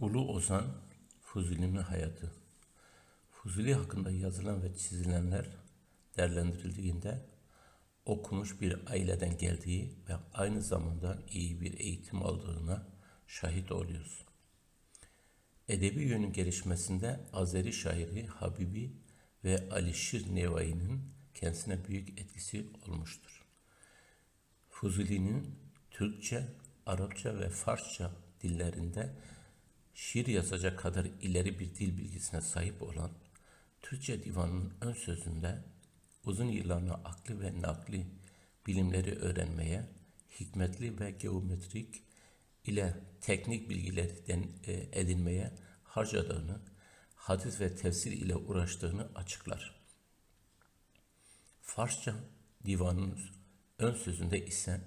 Ulu Ozan Fuzuli'nin hayatı. Fuzuli hakkında yazılan ve çizilenler değerlendirildiğinde okumuş bir aileden geldiği ve aynı zamanda iyi bir eğitim aldığına şahit oluyoruz. Edebi yönün gelişmesinde Azeri şairi Habibi ve Alişir Nevai'nin kendisine büyük etkisi olmuştur. Fuzuli'nin Türkçe, Arapça ve Farsça dillerinde şiir yazacak kadar ileri bir dil bilgisine sahip olan Türkçe divanının ön sözünde uzun yıllarını akli ve nakli bilimleri öğrenmeye, hikmetli ve geometrik ile teknik bilgilerden e, edinmeye harcadığını, hadis ve tefsir ile uğraştığını açıklar. Farsça divanın ön sözünde ise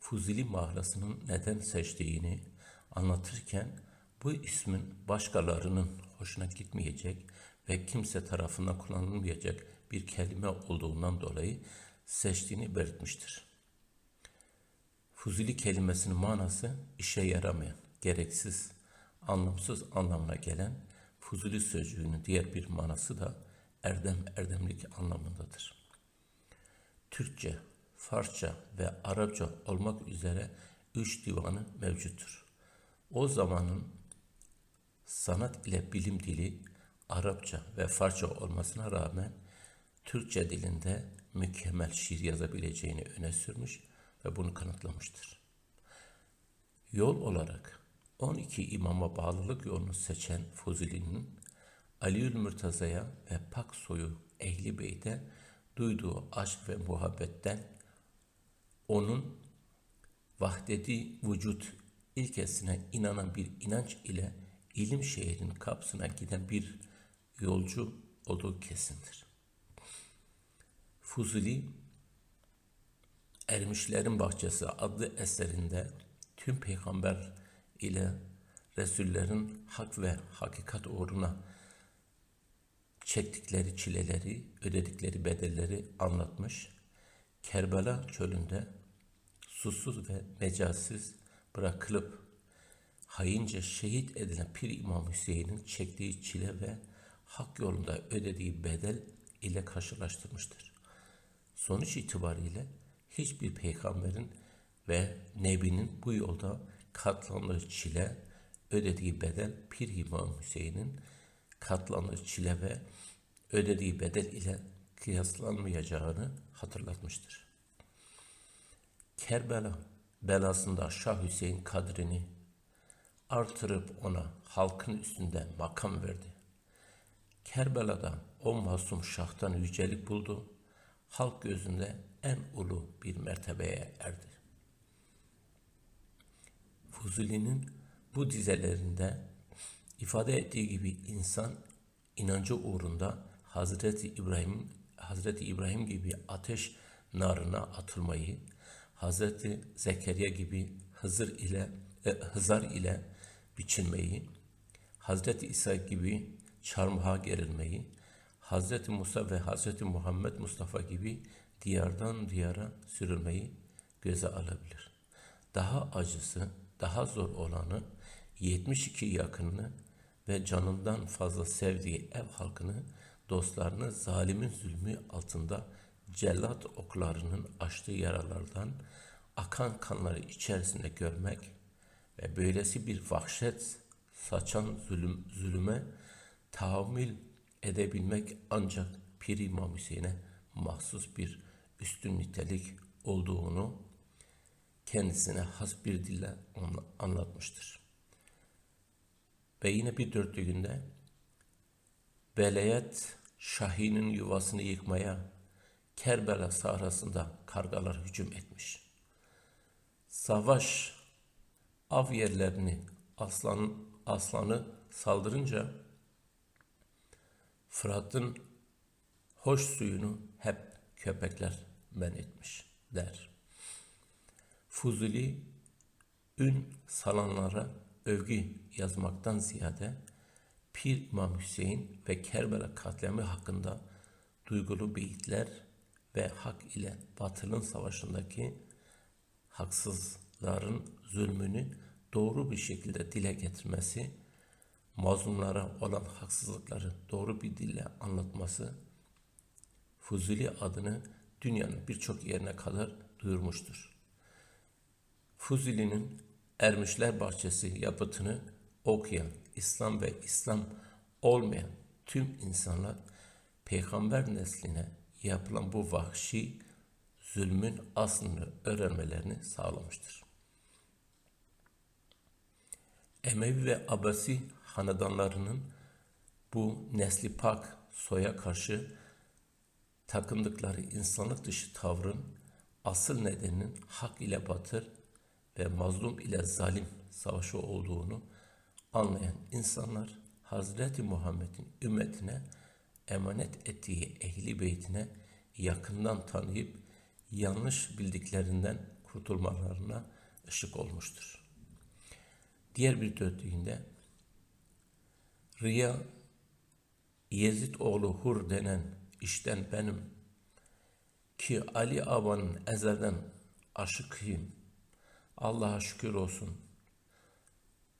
Fuzuli mahlasının neden seçtiğini anlatırken bu ismin başkalarının hoşuna gitmeyecek ve kimse tarafından kullanılmayacak bir kelime olduğundan dolayı seçtiğini belirtmiştir. Fuzuli kelimesinin manası işe yaramayan, gereksiz, anlamsız anlamına gelen Fuzuli sözcüğünün diğer bir manası da erdem, erdemlik anlamındadır. Türkçe, Farsça ve Arapça olmak üzere üç divanı mevcuttur. O zamanın sanat ile bilim dili Arapça ve Farsça olmasına rağmen Türkçe dilinde mükemmel şiir yazabileceğini öne sürmüş ve bunu kanıtlamıştır. Yol olarak 12 imama bağlılık yolunu seçen Fuzuli'nin Aliül Mürtaza'ya ve Pak soyu Ehli Beyt'e duyduğu aşk ve muhabbetten onun vahdedi vücut ilkesine inanan bir inanç ile ilim şehrinin kapısına giden bir yolcu olduğu kesindir. Fuzuli, Ermişlerin Bahçesi adlı eserinde tüm peygamber ile Resullerin hak ve hakikat uğruna çektikleri çileleri, ödedikleri bedelleri anlatmış. Kerbela çölünde susuz ve mecalsiz bırakılıp haince şehit edilen Pir İmam Hüseyin'in çektiği çile ve hak yolunda ödediği bedel ile karşılaştırmıştır. Sonuç itibariyle hiçbir peygamberin ve nebinin bu yolda katlandığı çile, ödediği bedel Pir İmam Hüseyin'in katlandığı çile ve ödediği bedel ile kıyaslanmayacağını hatırlatmıştır. Kerbela belasında Şah Hüseyin kadrini artırıp ona halkın üstünde makam verdi. Kerbela'da o masum şahtan yücelik buldu, halk gözünde en ulu bir mertebeye erdi. Fuzuli'nin bu dizelerinde ifade ettiği gibi insan inancı uğrunda Hazreti İbrahim Hazreti İbrahim gibi ateş narına atılmayı, Hazreti Zekeriya gibi Hızır ile e, Hızar ile biçilmeyi, Hazreti İsa gibi çarmıha gerilmeyi, Hazreti Musa ve Hazreti Muhammed Mustafa gibi diyardan diyara sürülmeyi göze alabilir. Daha acısı, daha zor olanı 72 yakınını ve canından fazla sevdiği ev halkını, dostlarını zalimin zulmü altında cellat oklarının açtığı yaralardan akan kanları içerisinde görmek ve böylesi bir vahşet saçan zulüm, zulüme tahammül edebilmek ancak Pir İmam Hüseyin'e mahsus bir üstün nitelik olduğunu kendisine has bir dille anlatmıştır. Ve yine bir dörtlüğünde Beleyet Şahin'in yuvasını yıkmaya Kerbela sahrasında kargalar hücum etmiş. Savaş av yerlerini aslan, aslanı saldırınca Fırat'ın hoş suyunu hep köpekler men etmiş der. Fuzuli ün salanlara övgü yazmaktan ziyade Pir İmam Hüseyin ve Kerbela katliamı hakkında duygulu beyitler ve hak ile batılın savaşındaki haksızların zulmünü doğru bir şekilde dile getirmesi mazlumlara olan haksızlıkları doğru bir dille anlatması Fuzuli adını dünyanın birçok yerine kadar duyurmuştur. Fuzuli'nin Ermişler Bahçesi yapıtını okuyan İslam ve İslam olmayan tüm insanlar peygamber nesline yapılan bu vahşi zulmün aslını öğrenmelerini sağlamıştır. Emevi ve Abbasi hanedanlarının bu nesli pak soya karşı takındıkları insanlık dışı tavrın asıl nedeninin hak ile batır ve mazlum ile zalim savaşı olduğunu anlayan insanlar Hazreti Muhammed'in ümmetine emanet ettiği ehli beytine yakından tanıyıp yanlış bildiklerinden kurtulmalarına ışık olmuştur. Diğer bir dörtlüğünde Riya Yezid oğlu Hur denen işten benim ki Ali Aba'nın ezelden aşıkıyım. Allah'a şükür olsun.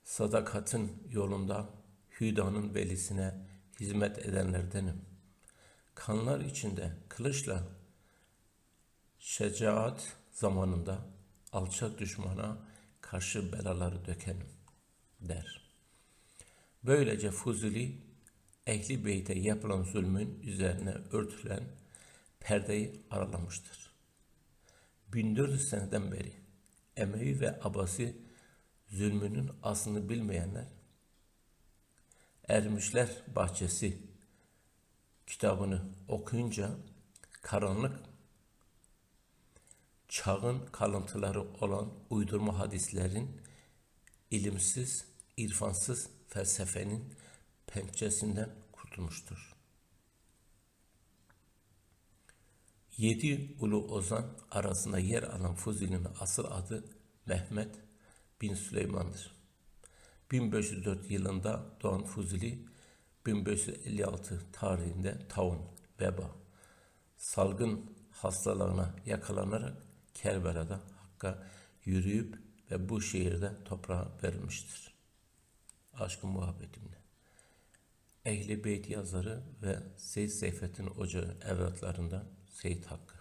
Sadakatin yolunda Hüda'nın velisine hizmet edenlerdenim. Kanlar içinde kılıçla şecaat zamanında alçak düşmana karşı belaları dökenim der. Böylece Fuzuli ehli beyte yapılan zulmün üzerine örtülen perdeyi aralamıştır. 1400 seneden beri Emevi ve Abasi zulmünün aslını bilmeyenler Ermişler Bahçesi kitabını okuyunca karanlık çağın kalıntıları olan uydurma hadislerin ilimsiz, irfansız felsefenin pençesinden kurtulmuştur. Yedi ulu ozan arasında yer alan Fuzi'nin asıl adı Mehmet bin Süleyman'dır. 1504 yılında doğan Fuzuli, 1556 tarihinde taun, veba, salgın hastalığına yakalanarak Kerbela'da Hakk'a yürüyüp ve bu şehirde toprağa verilmiştir. Aşkı muhabbetimle. Ehli Beyt yazarı ve Seyyid Seyfettin Ocağı evlatlarından Seyit Hakkı.